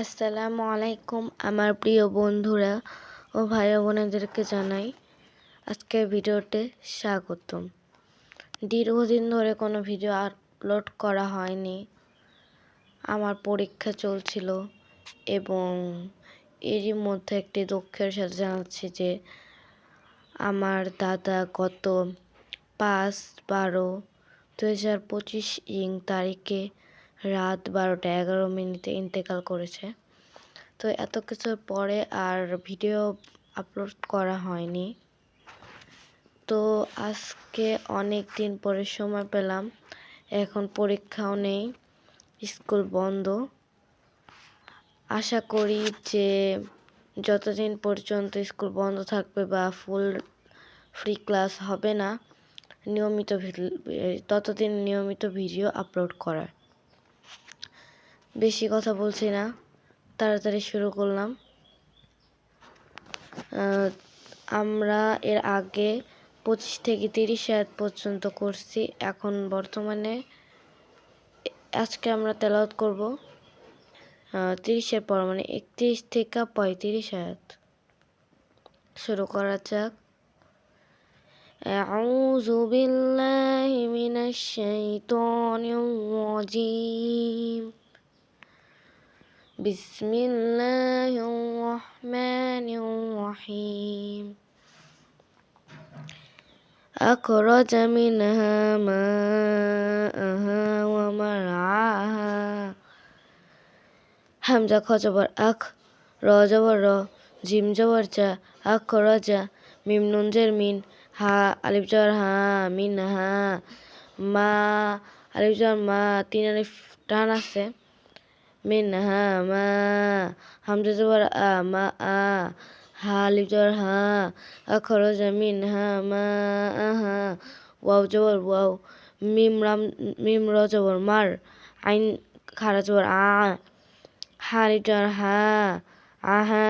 আসসালামু আলাইকুম আমার প্রিয় বন্ধুরা ও ভাই বোনেদেরকে জানাই আজকের ভিডিওতে স্বাগতম। দীর্ঘদিন ধরে কোনো ভিডিও আপলোড করা হয়নি। আমার পরীক্ষা চলছিল এবং এরই মধ্যে একটি দুঃখের সাথে জানাচ্ছি যে আমার দাদা গত পাঁচ বারো দু হাজার পঁচিশ ইং তারিখে রাত বারোটা এগারো মিনিটে ইন্তেকাল করেছে। তো এত কিছুর পরে আর ভিডিও আপলোড করা হয়নি। তো আজকে অনেক দিন পরে সময় পেলাম। এখন পরীক্ষাও নেই, স্কুল বন্ধ। আশা করি যে যতদিন পর্যন্ত স্কুল বন্ধ থাকবে বা ফুল ফ্রি ক্লাস হবে না, নিয়মিত ততদিন নিয়মিত ভিডিও আপলোড করার। বেশি কথা বলছি না তাড়াতাড়ি শুরু করলাম আমরা এর আগে পঁচিশ থেকে তিরিশ আয়াত পর্যন্ত করছি এখন বর্তমানে আজকে আমরা তেলাওয়াত করব তিরিশের পর মানে একত্রিশ থেকে পঁয়ত্রিশ আয়াত শুরু করা যাক أعوذ بالله من الشيطان الرجيم بسم الله الرحمن الرحيم أخرج منها ماءها ومرعاها همزة خجبر أخ را جبر را جيم جبر جا أخرج ميم نون جر হা আলিফ জর হা মিন হা মা আলিফ জর মা তিন আলিফ টান আছে মিন হা মা হামজা জবর আ মা আ হা আলিফ জর হা আখরজ মিন হা মা আহা ওয়াও জবর ওয়াও মিম রাম মিম র জবর মার আইন খারা জবর আ হা আলিফ জর হা আহা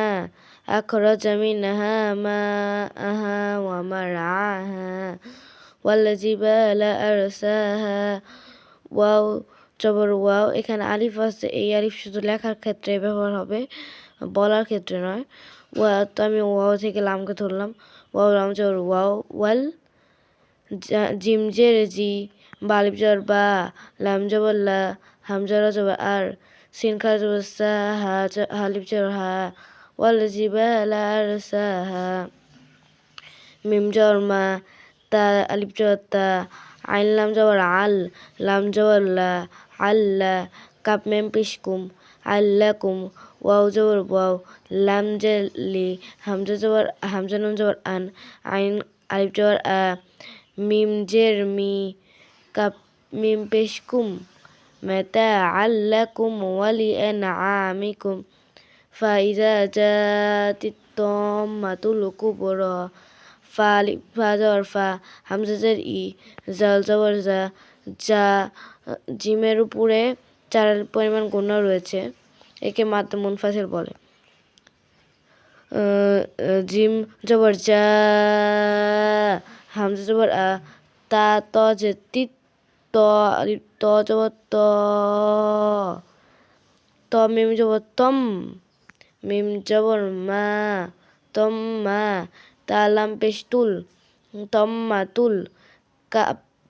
أخرج منها ماءها ومرعاها والجبال أرساها ওয়াও জবর ওয়াও, এখানে আলিফ আছে। এই আলিফ শুধু লেখার ক্ষেত্রে ব্যবহার হবে, বলার ক্ষেত্রে নয়। ওয়া তো আমি ওয়াও থেকে লামকে ধরলাম। ওয়াও লাম জবর ওয়াও, ওয়াল জিম জে জি বালিফ জবর বা লাম জবর লা হামজারা জবর আর, সিন খা জবর সা, হা হালিফ জবর হা, ওয়াল জিবাল আর সা, হা, মিম জবর মা, তা আলিফ জবর তা, আইন লাম জবর আল লাম জবর লা আল্লা কাপ মেম পিসকুম আল্লা কুম ওয়াও জবর ওয়াও, লাম লি হামজা জবর, হামজা নুন জবর আন, আইন আলিফ জবর আ, মিম জের মি কাপ মিম পেশকুম, মেতা আল্লাকুম ওয়ালি এন আমিকুম, ফাইজা জাতিত্তম মাতুল কুবর, ফা ফা জবর ফা, হামজা জের ই, জাল জবর জা যা, জিমের উপরে চার পরিমাণ গুণ রয়েছে, একে মাত্র মুনফাসিল বলে। জিম জবর যা, হামজা জবর তা, ত, যে, তি, ত ত জবর ত ত, মিম জবর তম, মিম জবর মা তম্মা তালাম পেশতুল তম্মাতুল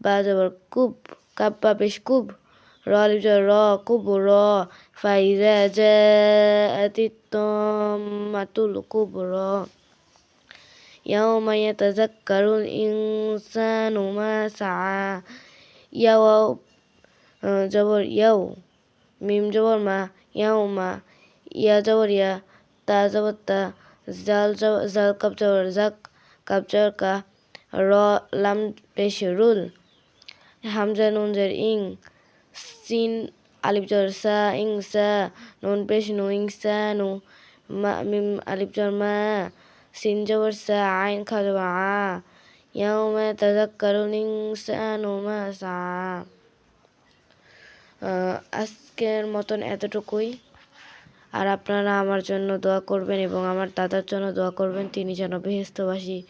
কাব্বা জবর কুব কাব্বা পেশ কুব র জবর র কুব র ফাইজা জাআতি তম্মাতুল কুবর يوم يتذكر الإنسان ما سعى يو জবর ইয়াও মিম জবর মা ইয়াও মা ইয়া জবর ইয়া তা জবর তা জাল জাল কাপ জবর জাক কাপ জবর কা র লাম পেশ রুল হামজা নুনজের ইং, সিন আলিপচর সা, ইং সা, নুন পেশ নু, ইং সা নু মিম আলিপচর মা, সিন জবর সা, আইন খা জবর আ, ইয়াউমে তাজাক্কারুল ইনসানু মা সা। আজকের মতন এতটুকুই। আর আপনারা আমার জন্য দোয়া করবেন এবং আমার দাদার জন্য দোয়া করবেন, তিনি যেন বেহেস্তবাসী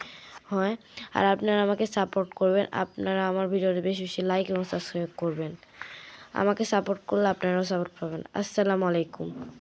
হয় আর আপনারা আমাকে সাপোর্ট করবেন। আপনারা আমার ভিডিওটি বেশি বেশি লাইক এবং সাবস্ক্রাইব করবেন। আমাকে সাপোর্ট করলে আপনারাও সাপোর্ট পাবেন। আসসালামু আলাইকুম।